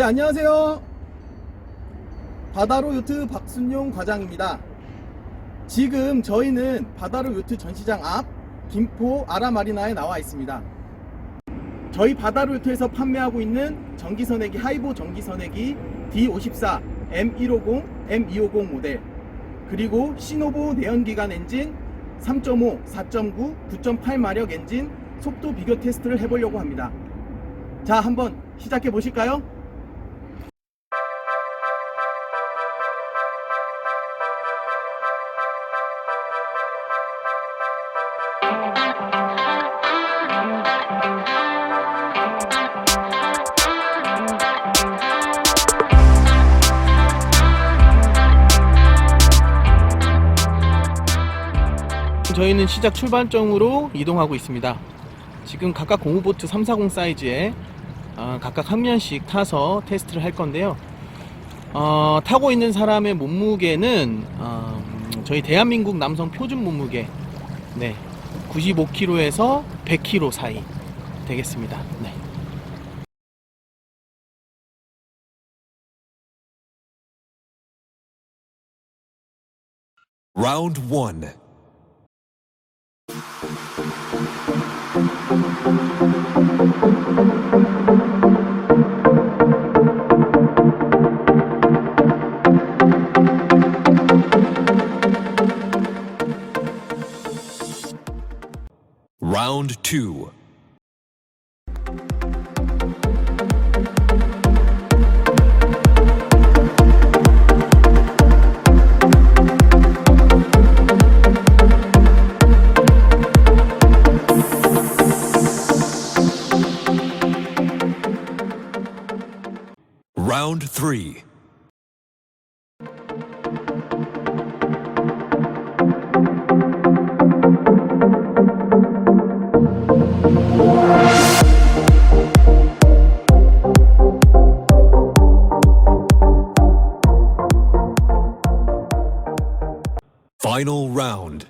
네, 안녕하세요. 바다로 요트 박순용 과장입니다. 지금 저희는 바다로 요트 전시장 앞 김포 아라마리나에 나와 있습니다. 저희 바다로 요트에서 판매하고 있는 전기선액기 하이보 전기선액기 D54, M150, M250 모델 그리고 시노보 내연기관 엔진 3.5, 4.9, 9.8마력 엔진 속도 비교 테스트를 해보려고 합니다. 자, 한번 시작해 보실까요? 저희는 시작 출발점으로 이동하고 있습니다. 지금 각각 공우보트 340 사이즈에 어, 각각 한 면씩 타서 테스트를 할 건데요. 어, 타고 있는 사람의 몸무게는 어, 음, 저희 대한민국 남성 표준 몸무게 네, 95kg에서 100kg 사이 되겠습니다. 네. Round one. Round 2 Round 3 Final round.